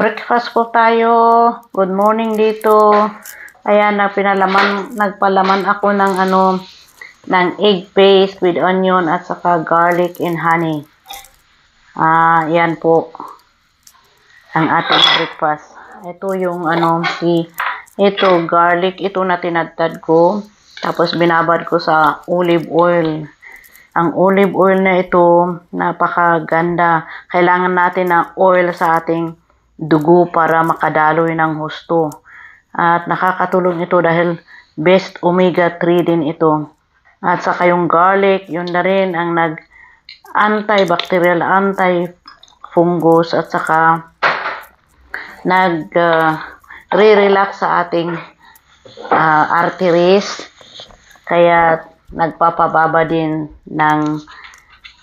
Breakfast po tayo. Good morning dito. Ayan, na pinalaman, nagpalaman ako ng ano, ng egg paste with onion at saka garlic and honey. Ah, yan po. Ang ating breakfast. Ito yung ano, si, ito garlic, ito na tinadtad ko. Tapos binabad ko sa olive oil. Ang olive oil na ito, napakaganda. Kailangan natin ng oil sa ating dugo para makadaloy ng husto. At nakakatulong ito dahil best omega-3 din ito. At saka yung garlic, yun na rin ang nag antibacterial, anti-fungus at saka nag uh, re-relax sa ating uh, arteries. Kaya nagpapababa din ng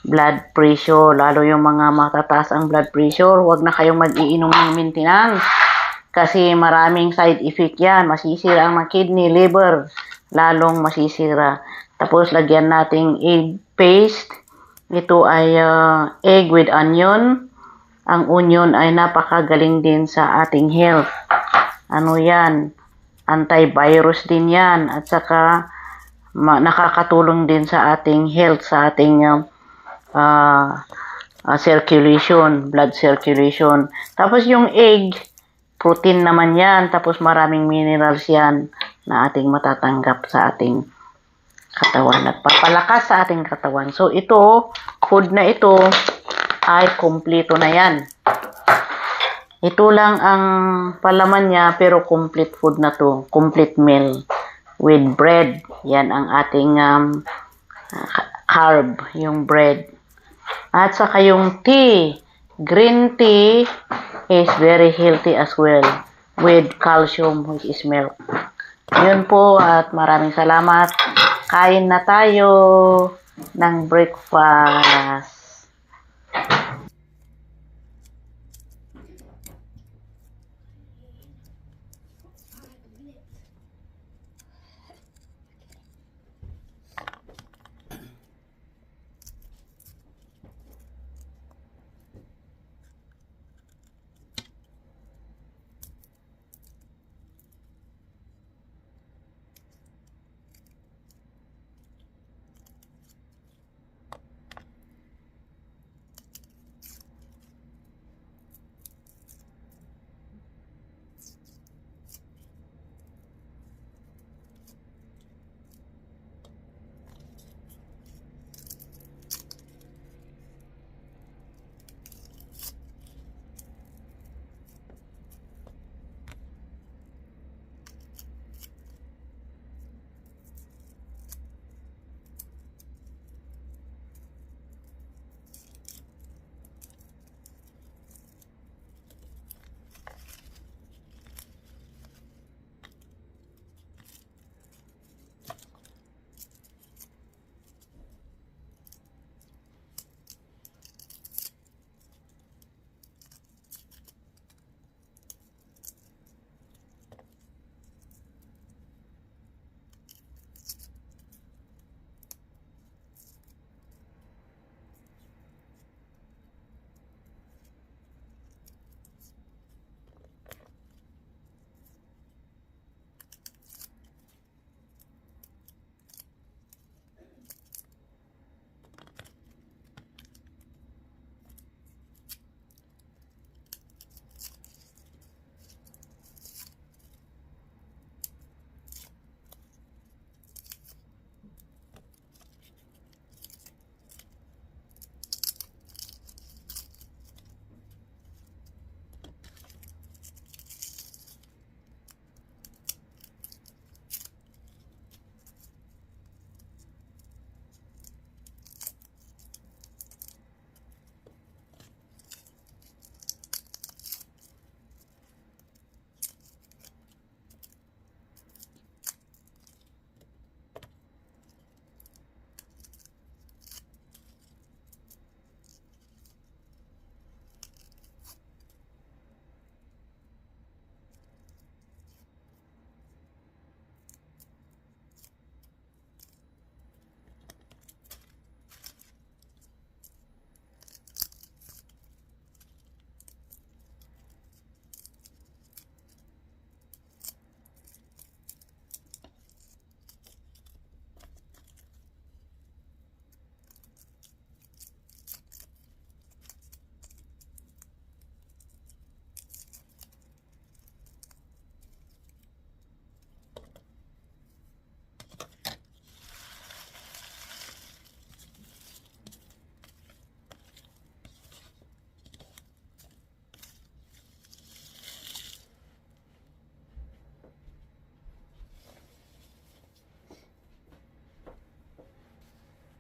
blood pressure, lalo yung mga matataas ang blood pressure, huwag na kayong mag-iinom ng maintenance. Kasi maraming side effect yan. Masisira ang kidney, liver, lalong masisira. Tapos lagyan nating egg paste. Ito ay uh, egg with onion. Ang onion ay napakagaling din sa ating health. Ano yan? Antivirus din yan. At saka ma- nakakatulong din sa ating health, sa ating uh, uh, uh, circulation, blood circulation. Tapos yung egg, protein naman yan. Tapos maraming minerals yan na ating matatanggap sa ating katawan at papalakas sa ating katawan. So ito, food na ito ay kompleto na yan. Ito lang ang palaman niya pero complete food na to, complete meal with bread. Yan ang ating um, carb, yung bread. At saka yung tea, green tea is very healthy as well with calcium which is milk. Yun po at maraming salamat. Kain na tayo ng breakfast.